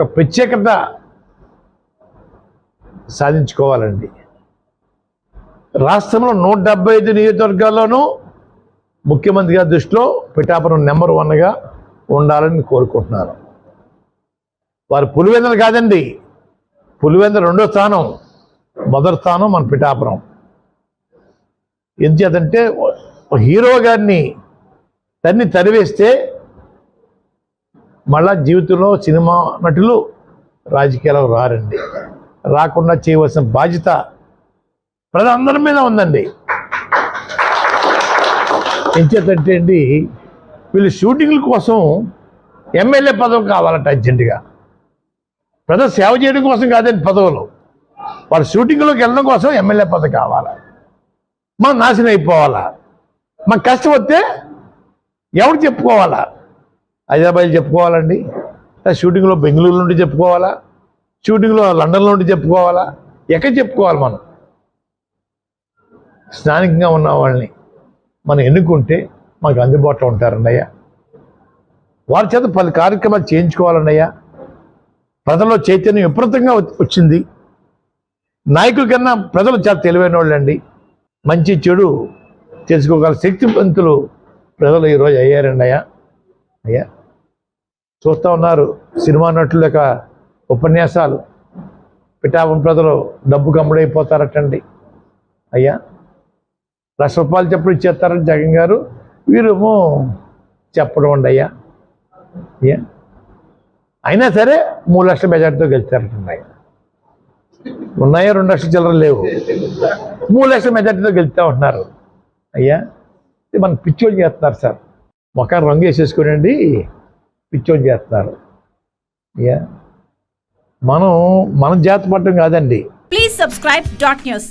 ఒక ప్రత్యేకత సాధించుకోవాలండి. రాష్ట్రంలో నూట డెబ్బై ఐదు నియోజకవర్గాల్లోనూ ముఖ్యమంత్రి గారి దృష్టిలో పిఠాపురం నెంబర్ వన్గా ఉండాలని కోరుకుంటున్నారు. వారు పులివెందులు కాదండి పులివెందులు రెండో స్థానం మొదటి స్థానం మన పిఠాపురం. ఎందుచేతంటే హీరో గారిని తన్ని తరివేస్తే మళ్ళా జీవితంలో సినిమా నటులు రాజకీయాలకు రారండి. రాకుండా చేయవలసిన బాధ్యత ప్రజలందరి మీద ఉందండి. ఎంచేతంటే అండి వీళ్ళు షూటింగ్ల కోసం ఎమ్మెల్యే పదవి కావాలంట అర్జెంటుగా. ప్రజలు సేవ చేయడం కోసం కాదండి పదవులు. వారు షూటింగ్లోకి వెళ్ళడం కోసం ఎమ్మెల్యే పదవి కావాలా? మనం నాశనం అయిపోవాలా? మాకు కష్టం వస్తే ఎవరు చెప్పుకోవాలా? హైదరాబాద్ చెప్పుకోవాలండి. షూటింగ్లో బెంగళూరు నుండి చెప్పుకోవాలా? షూటింగ్లో లండన్ నుండి చెప్పుకోవాలా? ఎక్కడ చెప్పుకోవాలి మనం? స్థానికంగా ఉన్న వాళ్ళని మనం ఎన్నుకుంటే మాకు అందుబాటులో ఉంటారన్నయ్యా వారి చేత పలు కార్యక్రమాలు చేయించుకోవాలన్నయ్యా. ప్రజల్లో చైతన్యం విపరీతంగా వచ్చింది. నాయకుల కన్నా ప్రజలు చాలా తెలివైన వాళ్ళండి. మంచి చెడు తెలుసుకోగల శక్తివంతులు ప్రజలు ఈరోజు అయ్యారండి అయ్యా. అయ్యా. చూస్తూ ఉన్నారు. సినిమా నటుల యొక్క ఉపన్యాసాలు. పిఠాపం ప్రజలు డబ్బు కమ్ముడైపోతారటండి. అయ్యా లక్ష రూపాయలు చెప్పుడు ఇచ్చేస్తారని జగన్ గారు. వీరేమో చెప్పడం అండి అయ్యా. అయ్యా అయినా సరే మూడు లక్షల మెజార్టీతో గెలిచారటండి అయ్యా. ఉన్నాయా రెండు లక్షల చిల్లర లేవు. మూడు లక్షల మెజార్టీతో గెలుస్తూ ఉంటున్నారు. అయ్యా మన పిచ్చోళ్ళు చేస్తున్నారు సార్. మొఖాన్ని రంగు వేసేసుకోనండి పిచ్చోని చేస్తున్నారు. మనం మనం జాతి పట్టడం కాదండి. Please subscribe dot news